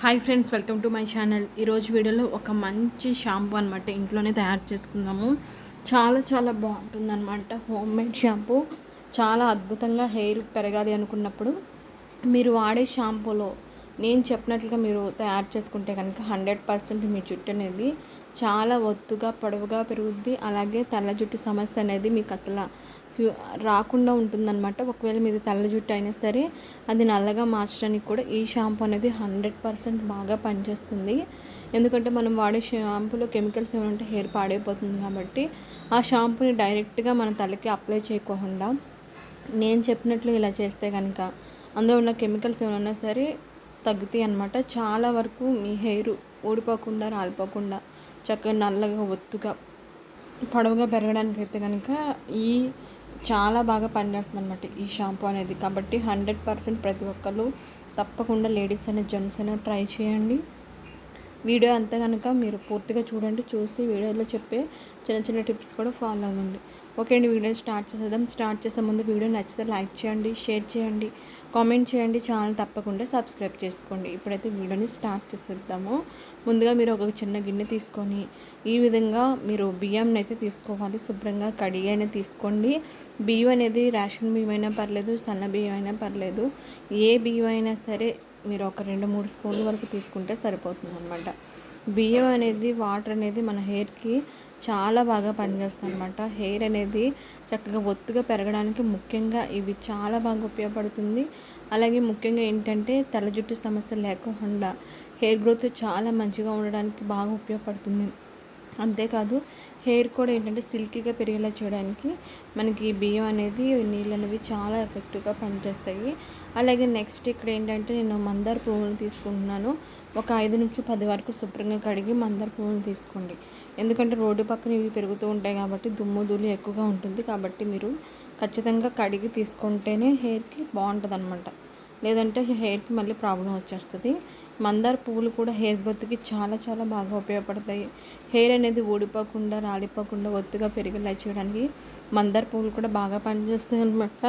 Hi friends welcome to my channel. ఈరోజు వీడియోలో ఒక మంచి షాంపూ అనమాట ఇంట్లోనే తయారు చేసుకుందాము చాలా చాలా బాగుంటుంది అనమాట హోమ్ మేడ్ షాంపూ. చాలా అద్భుతంగా హెయిర్ పెరగాలి అనుకున్నప్పుడు మీరు వాడే షాంపూలో నేను చెప్పినట్లుగా మీరు తయారు చేసుకుంటే కనుక హండ్రెడ్ పర్సెంట్ మీ జుట్టు అనేది చాలా ఒత్తుగా పొడవుగా పెరుగుద్ది. అలాగే తల జుట్టు సమస్య అనేది మీకు అసలు రాకుండా ఉంటుందన్నమాట. ఒకవేళ మీది తెల్ల జుట్టు అయినా సరే అది నల్లగా మార్చడానికి కూడా ఈ షాంపూ అనేది హండ్రెడ్ పర్సెంట్ బాగా పనిచేస్తుంది. ఎందుకంటే మనం వాడే షాంపూలో కెమికల్స్ ఏమైనా ఉంటే హెయిర్ పాడైపోతుంది కాబట్టి ఆ షాంపూని డైరెక్ట్గా మన తలకి అప్లై చేయకోకుండా నేను చెప్పినట్లు ఇలా చేస్తే కనుక అందులో ఉన్న కెమికల్స్ ఏమైనా ఉన్నా సరే తగ్గుతాయి అన్నమాట. చాలా వరకు మీ హెయిర్ ఊడిపోకుండా రాలిపోకుండా చక్కగా నల్లగా ఒత్తుగా పొడవుగా పెరగడానికి అయితే కనుక ఈ చాలా బాగా పనిచేస్తుంది అనమాట ఈ షాంపూ అనేది. కాబట్టి హండ్రెడ్ పర్సెంట్ ప్రతి ఒక్కరు తప్పకుండా లేడీస్ అయినా జెంట్స్ అయినా ట్రై చేయండి. వీడియో అంతా కనుక మీరు పూర్తిగా చూడండి చూసి వీడియోలో చెప్పే చిన్న చిన్న టిప్స్ కూడా ఫాలో అవ్వండి. ఓకే అండి వీడియో స్టార్ట్ చేసేద్దాం. స్టార్ట్ చేసే ముందు వీడియో నచ్చితే లైక్ చేయండి షేర్ చేయండి. కామెంట్ చేయండి ఛానల్ తప్పకుండా సబ్స్క్రైబ్ చేసుకోండి. ఇప్పుడైతే వీడియోని స్టార్ట్ చేసేద్దాము. ముందుగా మీరు ఒక చిన్న గిన్నె తీసుకొని ఈ విధంగా మీరు బియ్యంని అయితే తీసుకోవాలి. శుభ్రంగా కడిగి అయినా తీసుకోండి. బియ్యం అనేది రేషన్ బియ్యం అయినా పర్లేదు సన్న బియ్యం అయినా పర్లేదు. ఏ బియ్యం అయినా సరే మీరు ఒక రెండు మూడు స్పూన్ల వరకు తీసుకుంటే సరిపోతుంది అనమాట బియ్యం అనేది వాటర్ అనేది మన హెయిర్కి చాలా బాగా పనిచేస్తుంది అనమాట హెయిర్ అనేది చక్కగా ఒత్తుగా పెరగడానికి ముఖ్యంగా ఇవి చాలా బాగా ఉపయోగపడుతుంది. అలాగే ముఖ్యంగా ఏంటంటే తల జుట్టు సమస్య లేకుండా హెయిర్ గ్రోత్ చాలా మంచిగా ఉండడానికి బాగా ఉపయోగపడుతుంది. అంతేకాదు హెయిర్ కూడా ఏంటంటే సిల్కీగా పెరిగేలా చేయడానికి మనకి బియ్యం అనేది నీళ్ళు అనేవి చాలా ఎఫెక్టివ్గా పనిచేస్తాయి. అలాగే నెక్స్ట్ ఇక్కడ ఏంటంటే నేను మందార పువ్వులు తీసుకుంటున్నాను. ఒక ఐదు నుంచి పది వరకు శుభ్రంగా కడిగి మందార పువ్వులు తీసుకోండి. ఎందుకంటే రోడ్డు పక్కన ఇవి పెరుగుతూ ఉంటాయి కాబట్టి దుమ్ము ధూళి ఎక్కువగా ఉంటుంది కాబట్టి మీరు ఖచ్చితంగా కడిగి తీసుకుంటేనే హెయిర్కి బాగుంటుంది అనమాట లేదంటే హెయిర్కి మళ్ళీ ప్రాబ్లం వచ్చేస్తుంది. మందార పువ్వులు కూడా హెయిర్ గ్రోత్కి చాలా చాలా బాగా ఉపయోగపడతాయి. హెయిర్ అనేది ఊడిపోకుండా రాలిపోకుండా ఒత్తుగా పెరిగేలా చేయడానికి మందార పువ్వులు కూడా బాగా పనిచేస్తాయి అనమాట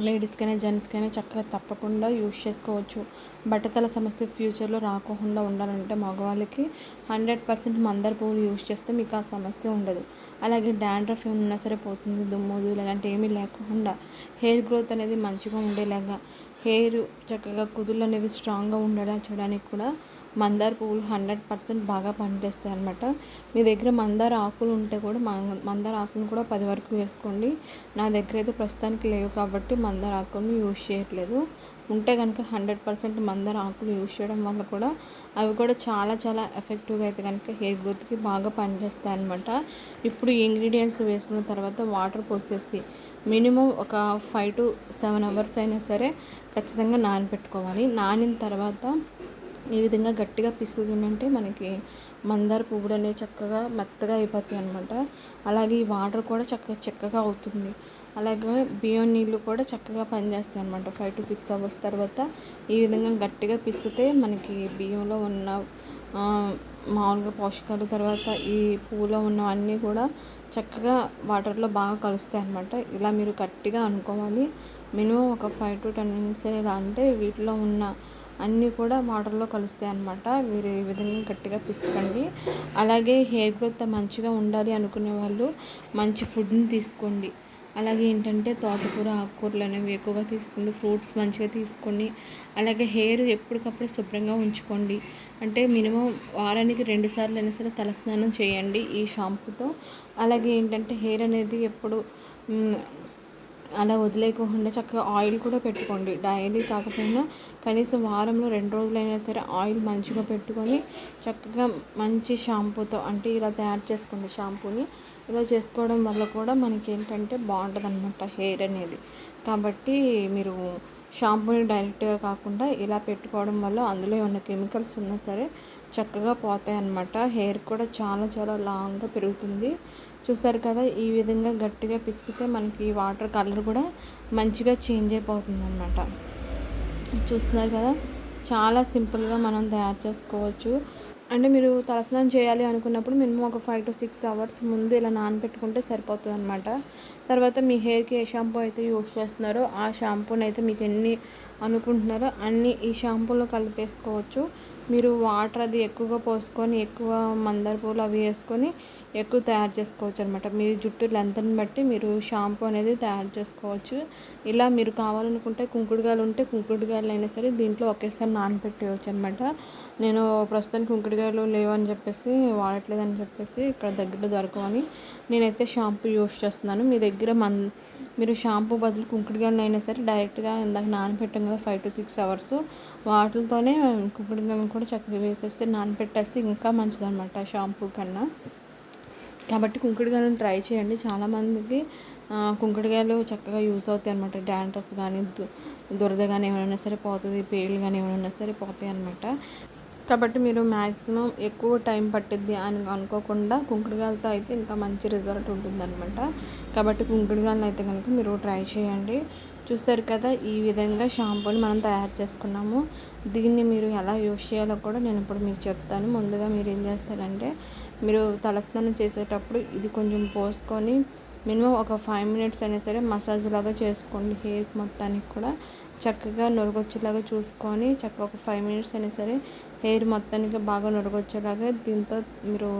లేడీస్కైనా జెంట్స్కైనా చక్కగా తప్పకుండా యూజ్ చేసుకోవచ్చు. బట్టతల సమస్య ఫ్యూచర్లో రాకుండా ఉండాలంటే మగవాళ్ళకి హండ్రెడ్ పర్సెంట్ మందార పువ్వులు యూజ్ చేస్తే మీకు ఆ సమస్య ఉండదు. అలాగే డాండ్రఫ్ ఏమన్నా సరే పోతుంది దుమ్ము ఇలాంటివి ఏమీ లేకుండా. హెయిర్ గ్రోత్ అనేది మంచిగా ఉండేలాగా. హెయిర్ చక్కగా కుదుళ్ళు అనేవి స్ట్రాంగ్గా ఉండేలా చేయడానికి కూడా మందార పువ్వులు హండ్రెడ్ పర్సెంట్ బాగా పనిచేస్తాయి అనమాట మీ దగ్గర మందార ఆకులు ఉంటే కూడా మందార ఆకులను కూడా పది వరకు వేసుకోండి. నా దగ్గర అయితే ప్రస్తుతానికి లేవు కాబట్టి మందార ఆకులను యూజ్ చేయట్లేదు. ఉంటే కనుక హండ్రెడ్ పర్సెంట్ మందార ఆకులు యూజ్ చేయడం వల్ల కూడా అవి కూడా చాలా చాలా ఎఫెక్టివ్గా అయితే కనుక హెయిర్ గ్రోత్కి బాగా పనిచేస్తాయి అనమాట ఇప్పుడు ఇంగ్రీడియంట్స్ వేసుకున్న తర్వాత వాటర్ పోసేసి మినిమం ఒక ఫైవ్ టు సెవెన్ అవర్స్ అయినా సరే ఖచ్చితంగా నానబెట్టుకోవాలి. నానిన తర్వాత ఈ విధంగా గట్టిగా పిసుకుతుందంటే మనకి మందార పువ్వులు అనేవి చక్కగా మెత్తగా అయిపోతాయి అనమాట అలాగే ఈ వాటర్ కూడా చక్కగా చక్కగా అవుతుంది. అలాగే బియ్యం నీళ్ళు కూడా చక్కగా పనిచేస్తాయి అనమాట ఫైవ్ టు సిక్స్ అవర్స్ తర్వాత ఈ విధంగా గట్టిగా పిసికితే మనకి బియ్యంలో ఉన్న మామూలుగా పోషకాలు తర్వాత ఈ పువ్వులో ఉన్నవన్నీ కూడా చక్కగా వాటర్లో బాగా కలుస్తాయి అనమాట ఇలా మీరు గట్టిగా అనుకోవాలి. మినిమం ఒక ఫైవ్ టు టెన్ మినిట్స్ ఇలా అంటే వీటిలో ఉన్న అన్నీ కూడా వాటర్లో కలుస్తాయి అన్నమాట. మీరు ఈ విధంగా గట్టిగా పిసుకోండి. అలాగే హెయిర్ గ్రోత్ మంచిగా ఉండాలి అనుకునే వాళ్ళు మంచి ఫుడ్ని తీసుకోండి. అలాగే ఏంటంటే తోటకూర ఆకుకూరలు అనేవి ఎక్కువగా తీసుకోండి. ఫ్రూట్స్ మంచిగా తీసుకోండి. అలాగే హెయిర్ ఎప్పటికప్పుడు శుభ్రంగా ఉంచుకోండి. అంటే మినిమం వారానికి రెండు సార్లు అయినా సరే తలస్నానం చేయండి ఈ షాంపూతో అలాగే ఏంటంటే హెయిర్ అనేది ఎప్పుడు అలా వదిలేయకుండా చక్కగా ఆయిల్ కూడా పెట్టుకోండి. డైలీ కాకపోయినా కనీసం వారంలో రెండు రోజులైనా సరే ఆయిల్ మంచిగా పెట్టుకొని చక్కగా మంచి షాంపూతో అంటే ఇలా తయారు చేసుకోండి షాంపూని ఇలా చేసుకోవడం వల్ల కూడా మనకి ఏంటంటే బాగుంటుంది అనమాట హెయిర్ అనేది. కాబట్టి మీరు షాంపూని డైరెక్ట్గా కాకుండా ఇలా పెట్టుకోవడం వల్ల అందులో ఏమైనా కెమికల్స్ ఉన్నా సరే చక్కగా పోతాయి అన్నమాట. హెయిర్ కూడా చాలా చాలా లాంగ్గా పెరుగుతుంది. చూసారు కదా ఈ విధంగా గట్టిగా పిసికితే మనకి వాటర్ కలర్ కూడా మంచిగా చేంజ్ అయిపోతుంది అనమాట చూస్తున్నారు కదా చాలా సింపుల్గా మనం తయారు చేసుకోవచ్చు. అంటే మీరు తలస్నానం చేయాలి అనుకున్నప్పుడు మినిమం ఒక ఫైవ్ టు సిక్స్ అవర్స్ ముందు ఇలా నానబెట్టుకుంటే సరిపోతుంది అనమాట తర్వాత మీ హెయిర్కి ఏ షాంపూ అయితే యూజ్ చేస్తున్నారో ఆ షాంపూని అయితే మీకు ఎన్ని అనుకుంటున్నారో అన్నీ ఈ షాంపూలో కలిపేసుకోవచ్చు. మీరు వాటర్ అది ఎక్కువగా పోసుకొని ఎక్కువ మందార పూలు అవి వేసుకొని ఎక్కువ తయారు చేసుకోవచ్చు అనమాట మీ జుట్టు లెంత్ని బట్టి మీరు షాంపూ అనేది తయారు చేసుకోవచ్చు. ఇలా మీరు కావాలనుకుంటే కుంకుడుగాయలు ఉంటే కుంకుడుగాయలు అయినా సరే దీంట్లో ఒకేసారి నానబెట్టేయచ్చు అనమాట నేను ప్రస్తుతానికి కుంకుడుగాయలు లేవని చెప్పేసి వాడట్లేదని చెప్పేసి ఇక్కడ దగ్గర దొరకవని నేనైతే షాంపూ యూస్ చేస్తున్నాను. మీ దగ్గర మన్ మీరు షాంపూ బదులు కుంకుడుగాయలు అయినా సరే డైరెక్ట్గా ఇందాక నానబెట్టాం కదా ఫైవ్ టు సిక్స్ అవర్స్. వాటితోనే కుంకుడుగాయలను కూడా చక్కగా వేసేస్తే నానబెట్టేస్తే ఇంకా మంచిదన్నమాట షాంపూ కన్నా. కాబట్టి కుంకుడుగాయలను ట్రై చేయండి. చాలామందికి కుంకుడుగాయలు చక్కగా యూస్ అవుతాయి అనమాట డాండ్రఫ్ కానీ దురద కానీ ఏమైనా సరే పోతుంది పేర్లు కానీ ఏమైనా సరే పోతాయి అనమాట కాబట్టి మీరు మ్యాక్సిమం ఎక్కువ టైం పట్టిద్ది అని అనుకోకుండా కుంకుడుగాయలతో అయితే ఇంకా మంచి రిజల్ట్ ఉంటుందన్నమాట. కాబట్టి కుంకుడుగాయలను అయితే కనుక మీరు ట్రై చేయండి. చూసారు కదా ఈ విధంగా షాంపూని మనం తయారు చేసుకున్నాము. దీన్ని మీరు ఎలా యూజ్ చేయాలో కూడా నేను ఇప్పుడు మీకు చెప్తాను. ముందుగా మీరు ఏం చేస్తారంటే మీరు తలస్నానం చేసేటప్పుడు ఇది కొంచెం పోసుకొని మినిమం ఒక ఫైవ్ మినిట్స్ అయినా సరే మసాజ్ లాగా చేసుకోండి హెయిర్ మొత్తానికి కూడా. చక్కగా నొరగొచ్చేలాగా చూసుకొని చక్కగా ఒక ఫైవ్ మినిట్స్ అయినా సరే హెయిర్ మొత్తానికి బాగా నొరగొచ్చేలాగా దీంతో మీరు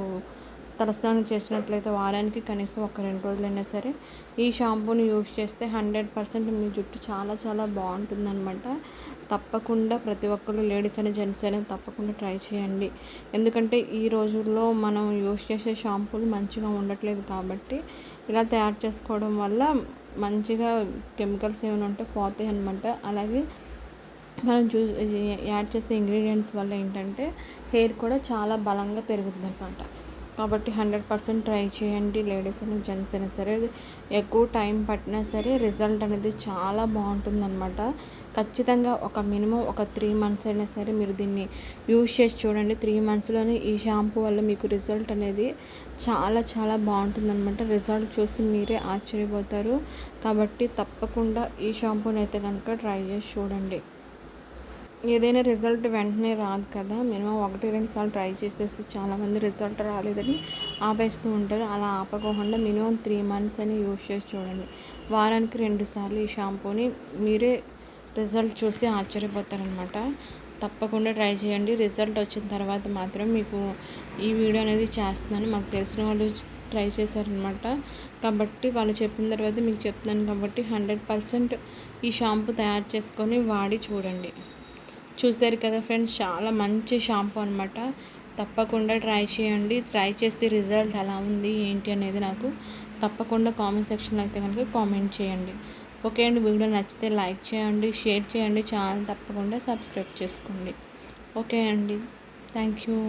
తలస్నానం చేసినట్లయితే వారానికి కనీసం ఒక రెండు రోజులైనా సరే ఈ షాంపూని యూస్ చేస్తే హండ్రెడ్ పర్సెంట్ మీ జుట్టు చాలా చాలా బాగుంటుందన్నమాట. తప్పకుండా ప్రతి ఒక్కరు లేడీస్ అయినా జెంట్స్ అయినా తప్పకుండా ట్రై చేయండి. ఎందుకంటే ఈ రోజుల్లో మనం యూస్ చేసే షాంపూలు మంచిగా ఉండట్లేదు కాబట్టి ఇలా తయారు చేసుకోవడం వల్ల మంచిగా కెమికల్స్ ఏమైనా ఉంటే పోతాయి అనమాట అలాగే మనం చూ యాడ్ చేసే ఇంగ్రీడియంట్స్ వల్ల ఏంటంటే హెయిర్ కూడా చాలా బలంగా పెరుగుతుంది అనమాట కాబట్టి హండ్రెడ్ పర్సెంట్ ట్రై చేయండి లేడీస్ అయినా జెంట్స్ అయినా సరే. ఎక్కువ టైం పట్టినా సరే రిజల్ట్ అనేది చాలా బాగుంటుందన్నమాట. ఖచ్చితంగా ఒక మినిమం ఒక త్రీ మంత్స్ అయినా సరే మీరు దీన్ని యూజ్ చేసి చూడండి. త్రీ మంత్స్లోనే ఈ షాంపూ వల్ల మీకు రిజల్ట్ అనేది చాలా చాలా బాగుంటుందన్నమాట. రిజల్ట్ చూస్తే మీరే ఆశ్చర్యపోతారు. కాబట్టి తప్పకుండా ఈ షాంపూని అయితే కనుక ట్రై చేసి చూడండి. ఏదైనా రిజల్ట్ వెంటనే రాదు కదా. మినిమం ఒకటి రెండు సార్లు ట్రై చేసేసి చాలామంది రిజల్ట్ రాలేదని ఆపేస్తూ ఉంటారు. అలా ఆపకోకుండా మినిమం త్రీ మంత్స్ అని యూజ్ చేసి చూడండి. వారానికి రెండు సార్లు ఈ షాంపూని మీరే రిజల్ట్ చూసి ఆశ్చర్యపోతారనమాట. తప్పకుండా ట్రై చేయండి. రిజల్ట్ వచ్చిన తర్వాత మాత్రం మీకు ఈ వీడియో అనేది చేస్తున్నాను. మాకు తెలిసిన వాళ్ళు ట్రై చేశారనమాట. కాబట్టి వాళ్ళు చెప్పిన తర్వాత మీకు చెప్తున్నాను కాబట్టి హండ్రెడ్ పర్సెంట్ ఈ షాంపూ తయారు చేసుకొని వాడి చూడండి. చూస్తారు కదా ఫ్రెండ్స్ చాలా మంచి షాంపూ అనమాట తప్పకుండా ట్రై చేయండి. ట్రై చేస్తే రిజల్ట్ ఎలా ఉంది ఏంటి అనేది నాకు తప్పకుండా కామెంట్ సెక్షన్లో అయితే కనుక కామెంట్ చేయండి. ఓకే అండి వీడియో నచ్చితే లైక్ చేయండి షేర్ చేయండి ఛానల్ తప్పకుండా సబ్స్క్రైబ్ చేసుకోండి. ఓకే అండి థ్యాంక్ యూ.